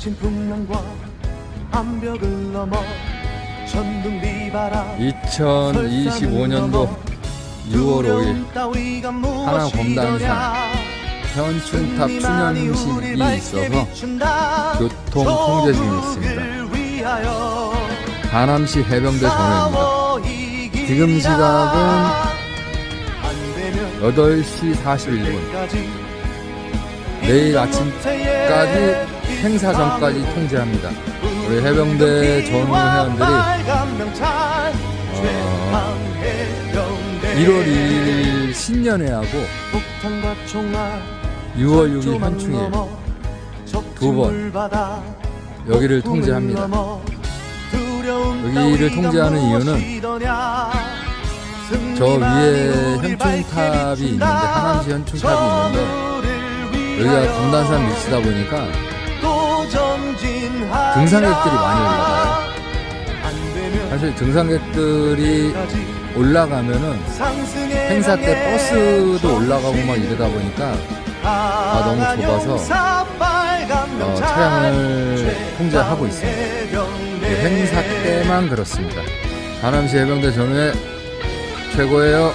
거친 풍랑과 암벽을 넘어 전등 비바람 2025년도 6월 5일 하남 검단산 현충탑 추념식이 있어서 교통 통제 중에 있습니다. 하남시 해병대 전후입니다. 지금 시각은 8시 41분. 내일 아침까지 행사 전까지 통제합니다. 우리 해병대 전후 회원들이 어, 1월 1일 신년회하고 6월 6일 현충일 두 번 여기를 통제합니다. 여기를 통제하는 이유는 저 위에 현충탑이 있는데 하남시 현충탑이 있는데 여기가 검단산 밑이다 보니까 등산객들이 많이 올라가요. 사실 등산객들이 올라가면은 행사 때 버스도 올라가고 막 이러다 보니까 아, 너무 좁아서 어, 차량을 통제하고 있습니다. 그 행사 때만 그렇습니다. 하남시 해병대 전후에 최고예요.